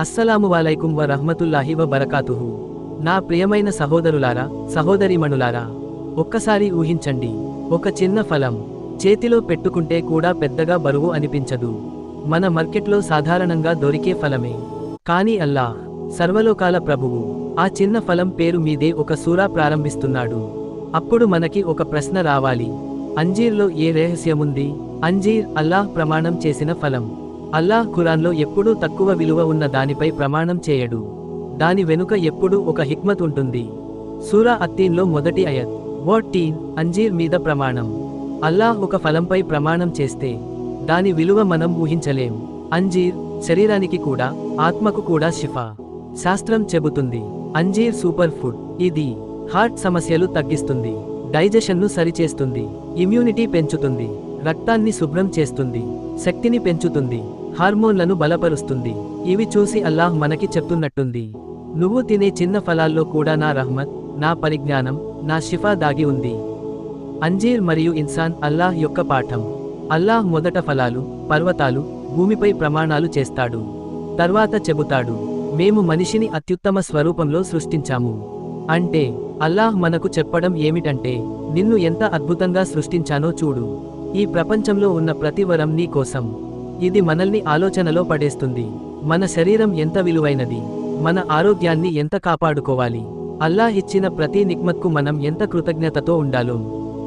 అస్సలాము వాలైకుం వ రహ్మతుల్లాహి వ బరకాతుహు నా ప్రియమైన సహోదరులారా సహోదరిమణులారా ఒక్కసారి ఊహించండి ఒక చిన్న ఫలం చేతిలో పెట్టుకుంటే కూడా పెద్దగా బరువు అనిపించదు. మన మార్కెట్లో సాధారణంగా దొరికే ఫలమే. కానీ అల్లాహ్ సర్వలోకాల ప్రభువు ఆ చిన్న ఫలం పేరు మీదే ఒక సూరా ప్రారంభిస్తున్నాడు. అప్పుడు మనకి ఒక ప్రశ్న రావాలి. అంజీర్లో ఏ రహస్యముంది? అంజీర్ అల్లాహ్ ప్రమాణం చేసిన ఫలం. అల్లాహ్ ఖురాన్లో ఎప్పుడూ తక్కువ విలువ ఉన్న దానిపై ప్రమాణం చేయడు. దాని వెనుక ఎప్పుడూ ఒక హిక్మత్ ఉంటుంది. సూరా అత్తీన్లో మొదటి అయత్ టీన్ అంజీర్ మీద ప్రమాణం. అల్లాహ్ ఒక ఫలంపై ప్రమాణం చేస్తే దాని విలువ మనం ఊహించలేం. అంజీర్ శరీరానికి కూడా ఆత్మకు కూడా షిఫా. శాస్త్రం చెబుతుంది అంజీర్ సూపర్ ఫుడ్ ఇది హార్ట్ సమస్యలు తగ్గిస్తుంది. డైజెషన్ను సరిచేస్తుంది. ఇమ్యూనిటీ పెంచుతుంది. రక్తాన్ని శుభ్రం చేస్తుంది. శక్తిని పెంచుతుంది. హార్మోన్లను బలపరుస్తుంది. ఇవి చూసి అల్లాహ్ మనకి చెప్తున్నట్టుంది. నువ్వు తినే చిన్న ఫలాల్లో కూడా నా రహ్మత్ నా పరిజ్ఞానం నా షిఫా దాగి ఉంది. అంజీర్ మరియు ఇన్సాన్ అల్లాహ్ యొక్క పాఠం. అల్లాహ్ మొదట ఫలాలు పర్వతాలు భూమిపై ప్రమాణాలు చేస్తాడు. తర్వాత చెబుతాడు మేము మనిషిని అత్యుత్తమ స్వరూపంలో సృష్టించాము. అంటే అల్లాహ్ మనకు చెప్పడం ఏమిటంటే నిన్ను ఎంత అద్భుతంగా సృష్టించానో చూడు. ఈ ప్రపంచంలో ఉన్న ప్రతి వరం నీ కోసం. ఇది మనల్ని ఆలోచనలో పడేస్తుంది. మన శరీరం ఎంత విలువైనది. మన ఆరోగ్యాన్ని ఎంత కాపాడుకోవాలి. అల్లాహ్ ఇచ్చిన ప్రతి నిక్మత్కు మనం ఎంత కృతజ్ఞతతో ఉండాలో.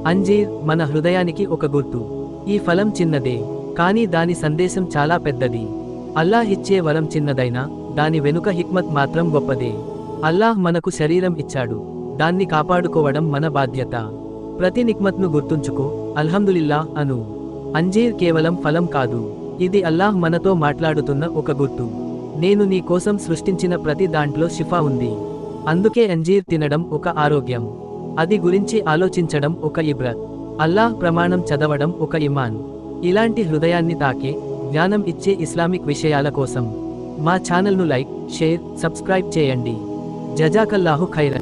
అంజీర్ మన హృదయానికి ఒక గుర్తు. ఈ ఫలం చిన్నదే కానీ దాని సందేశం చాలా పెద్దది. అల్లాహ్ ఇచ్చే వరం చిన్నదైనా దాని వెనుక హిక్మత్ మాత్రం గొప్పదే. అల్లాహ్ మనకు శరీరం ఇచ్చాడు. దాన్ని కాపాడుకోవడం మన బాధ్యత. ప్రతి నిక్మత్ను గుర్తుంచుకో. అల్హమ్దులిల్లా అను. అంజీర్ కేవలం ఫలం కాదు. ఇది అల్లాహ్ మనతో మాట్లాడుతున్న ఒక గుర్తు. నేను నీ కోసం సృష్టించిన ప్రతి దాంట్లో షిఫా ఉంది. అందుకే అంజీర్ తినడం ఒక ఆరోగ్యం. అది గురించి ఆలోచించడం ఒక ఇబ్రత్. అల్లాహ్ ప్రమాణం చదవడం ఒక ఇమాన్. ఇలాంటి హృదయాన్ని తాకే జ్ఞానం ఇచ్చే ఇస్లామిక్ విషయాల కోసం. మా ఛానల్ను లైక్ షేర్ సబ్స్క్రైబ్ చేయండి. జజాకల్లాహు ఖైరన్.